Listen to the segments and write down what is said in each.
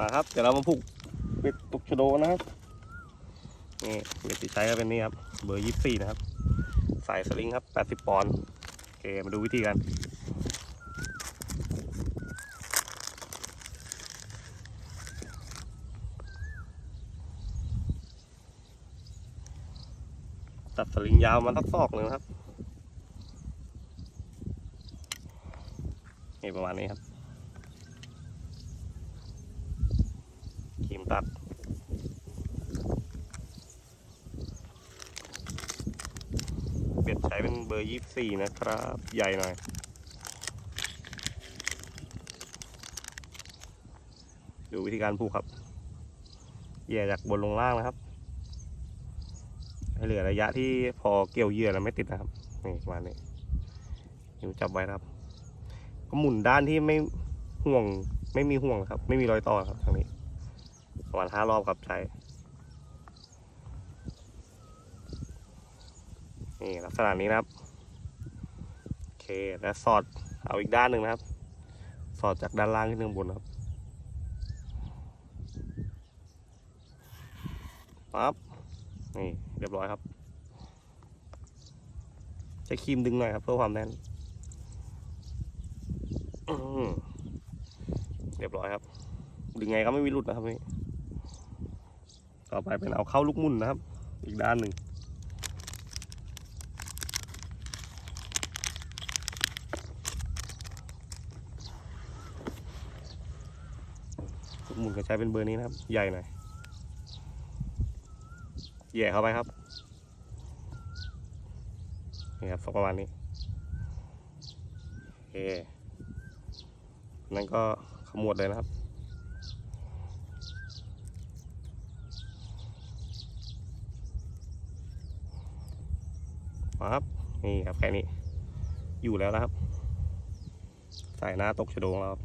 มาครับ เดี๋ยวเรามาผูกเบ็ดตกชโดนะครับนี่เบ็ดที่ใช้ก็เป็นนี่ครับ เบอร์ยี่สี่นะครับ สายสลิงครับแปดสิบปอนด์โอเคมาดูวิธีกันตัดสลิงยาวมาสักซอกหนึ่งครับนี่ประมาณนี้ครับครีม ตัดเปลี่ยนใช้เป็นเบอร์ยี่สี่นะครับ ใหญ่หน่อย ดูวิธีการผูกครับเหยื่อจากบนลงล่างนะครับให้เหลือระยะที่พอเกี่ยวเหยื่อแล้วไม่ติดนะครับนี่ประมาณนี้นิ้วจับไว้ครับ ก็หมุนด้านที่ไม่ห่วงไม่มีห่วงครับ ไม่มีรอยต่อครับทางนี้ ประมาณห้ารอบครับใช้นี่ลักษณะนี้นะครับ โอเค แล้วสอดเอาอีกด้านหนึ่งนะครับ สอดจากด้านล่างขึ้นข้างบนครับปั๊บนี่เรียบร้อยครับใช้ครีมดึงหน่อยครับ เพื่อความแน่นเรียบร้อยครับ ดึงไงก็ไม่มีหลุดนะครับนี่ ต่อไปเป็นเอาเข้าลูกมุนนะครับ อีกด้านหนึ่งลูกมุนก็ใช้เป็นเบอร์นี้นะครับ ใหญ่หน่อยแหย่เข้าไปครับนี่ครับประมาณนี้โอเคนั่นก็ขมวดเลยนะครับ ครับนี่ครับแค่นี้ อยู่แล้วนะครับใส่หน้าตกชะโดงแล้วครับ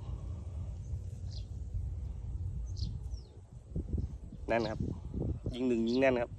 แน่นครับ ยิงหนึ่งยิงแน่นครับ